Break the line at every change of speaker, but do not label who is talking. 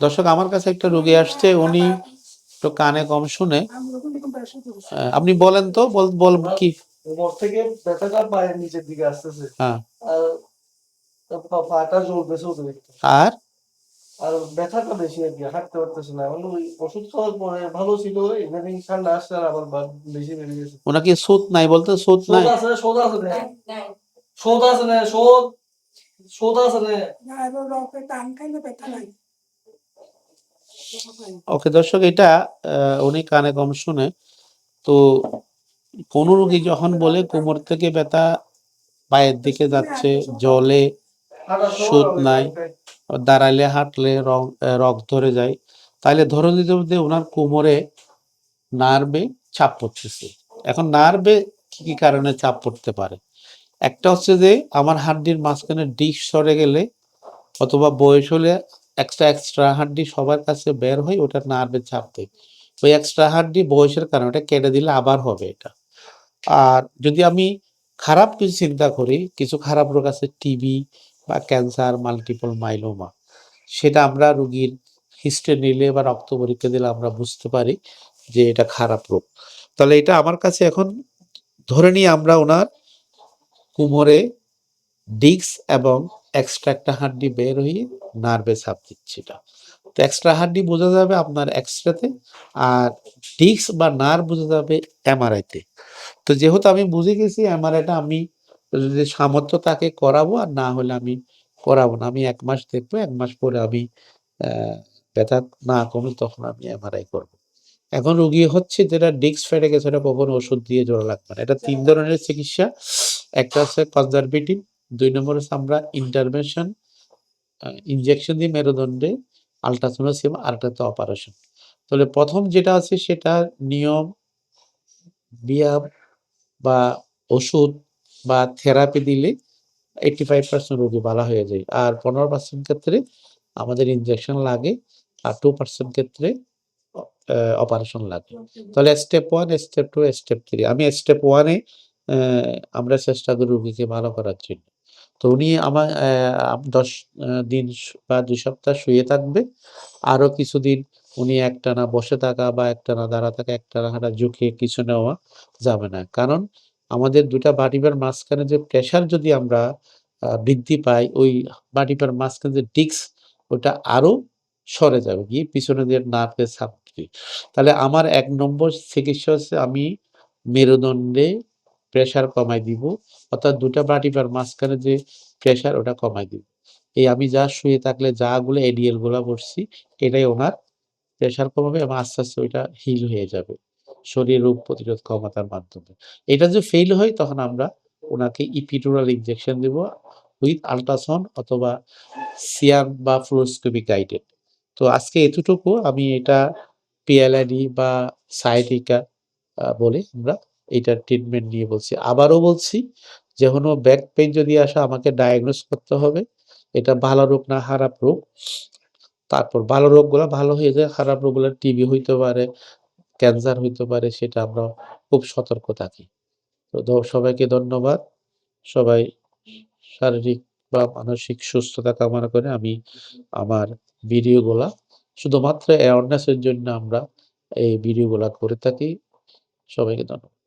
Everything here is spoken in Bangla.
দর্শক আমার কাছে একটা রোগী আসছে উনি একটু কানে কম শুনে। আপনি বলেন তো বল বল কি?
কোমর থেকে ব্যথাটা পায়ের নিচের দিকে আসতেছে।
হ্যাঁ।
আর পাটা জ্বলতেছে অতিরিক্ত
আর?
আর ব্যথাটা বেশি আর কি হাঁটতে পারতেছে না। মানে ওই ওষুধ খাওয়ার পরে ভালো ছিল ইদানিং ঠান্ডা আসছে আর আবার বেশি বেড়ে গেছে।
ওনাকে সুত নাই বলতে সুত
শোধ
নাই?
আছে শোধ আছে না শোধ আছে না শোধ শোধ আছে না।
ওকে দর্শক এটা উনি কানে কম শুনে তো কোন রোগী যখন বলে কোমর থেকে ব্যথা পায়ের দিকে যাচ্ছে জলে
সময়
নাই। দাঁড়াইলে হাঁটলে রং আহ, রক ধরে যায় তাহলে ধরে দিতে ওনার কোমরে নার্ভে চাপ পড়তেছে এখন নার্ভে কি কি কারণে চাপ পড়তে পারে একটা হচ্ছে যে আমার হাড্ডির মাঝখানে ডিস্ক সরে গেলে অথবা বয়স হলে এক্সট্রা এক্সট্রা হাড্ডি সবার কাছে বের হয় ওটা নার্ভে চাপ দেয় ওই এক্সট্রা হাড্ডি বয়সের কারণে ওটা কেটে দিলে আবার হবে এটা। আর যদি আমি খারাপ কিছু চিন্তা করি, কিছু খারাপ রোগ আছে টিবি বা ক্যান্সার মাল্টিপল মাইলোমা সেটা আমরা রোগীর হিস্ট্রি নিলে বা রক্ত পরীক্ষা দিলে আমরা বুঝতে পারি যে এটা খারাপ রোগ। তাহলে এটা আমার কাছে এখন ধরে নিয়ে আমরা ওনার কোমরে ডিস্ক এবং এক্সট্রা একটা হাড্ডি বের হয়ে নার্ভে চাপ দিচ্ছে এটা। তো এক্সট্রা হাড্ডি বোঝা যাবে আপনার এক্সট্রাতে আর ডিস্ক বা নার্ভ বোঝা যাবে এমআরআইতে তো। যেহেতু আমি বুঝে গেছি এমআরআইটা আমি যদি সামর্থ্য তাকে করাবো আর না হলে আমি করাবো না, আমি এক মাস দেখব, এক মাস পরে আমি ব্যথা না কমে তখন আমি এমআরআই করব। এখন রুগী হচ্ছে যেটা ডিস্ক ফেটে গেছে এটা কখনো ওষুধ দিয়ে জোড়া লাগবে না। এটা তিন ধরনের চিকিৎসা। একটা হচ্ছে কনজারভেটিভ দুই নম্বর হচ্ছে আমরা ইন্টারভেনশন ইনজেকশন দিয়ে মেরুদণ্ডে একটা হচ্ছে অপারেশন তাহলে প্রথম যেটা আছে সেটা নিয়ম, ব্যায়াম বা ওষুধ বা থেরাপি দিলে এইটি ফাইভ পার্সেন্ট রোগী ভালো হয়ে যায়। আর পনেরো পার্সেন্ট ক্ষেত্রে আমাদের ইনজেকশন লাগে, আর টু পার্সেন্ট ক্ষেত্রে অপারেশন লাগে। তাহলে step one step two step three আমি স্টেপ ওয়ানে আমরা চেষ্টা করি রুগীকে ভালো করার জন্য। তো উনি আমার দশ দিন বা দুই সপ্তাহ শুয়ে থাকবে আরও কিছুদিন উনি একটানা বসে থাকা বা একটানা দাঁড়া থাকা, একটানা হাঁটা ঝুঁকিয়ে কিছু নেওয়া যাবে না কারণ আমাদের দুটা বাটিবার মাঝখানে যে প্রেশার যদি আমরা বৃদ্ধি পাই, ওই বাটিবার মাঝখানে যে ডিক্স ওটা আরও সরে যাবে গিয়ে পিছনে দিয়ে নার্ভে দিবে। তাহলে আমার এক নম্বর চিকিৎসা হচ্ছে আমি মেরুদণ্ডে প্রেসার কমাই দিব। অর্থাৎ দুটা বাটিবার মাঝখানে যে প্রেসার ওটা কমাই দিব। এই আমি যা শুয়ে থাকলে যা গুলো এডিএলগুলা বসছি, এটাই ওনার প্রেসার কমাবে এবং আস্তে আস্তে ওইটা হিল হয়ে যাবে। শরীর রোগ প্রতিরোধ ক্ষমতার মাধ্যমে। এটা যদি ফেল হয়, তখন আমরা ওনাকে ইপিডুরাল ইনজেকশন দিব উইথ আলট্রাসাউন্ড অথবা সিয়াম বা ফ্লোরোস্কোপি গাইডেড তো আজকে এতটুকু, আমি এটা পিএলআইডি বা সাইটিকা বলে আমরা এইটার ট্রিটমেন্ট নিয়ে বলছি। আবারও বলছি যে কোনো ব্যাক পেইন যদি আসে, আমাকে ডায়াগনোস করতে হবে। এটা ভালো রোগ না, খারাপ রোগ। তারপর ভালো রোগগুলো ভালো হয়ে যায়, খারাপ রোগগুলো টিবি হইতে পারে ক্যান্সার হইতে পারে, সেটা আমরা খুব সতর্ক থাকি। তো সবাইকে ধন্যবাদ। সবাই শারীরিক বা মানসিক সুস্থতা কামনা করে আমি আমার ভিডিওগুলা, শুধুমাত্র অ্যাওয়ারনেসের জন্য আমরা এই ভিডিওগুলা করে থাকি। সবাইকে ধন্যবাদ।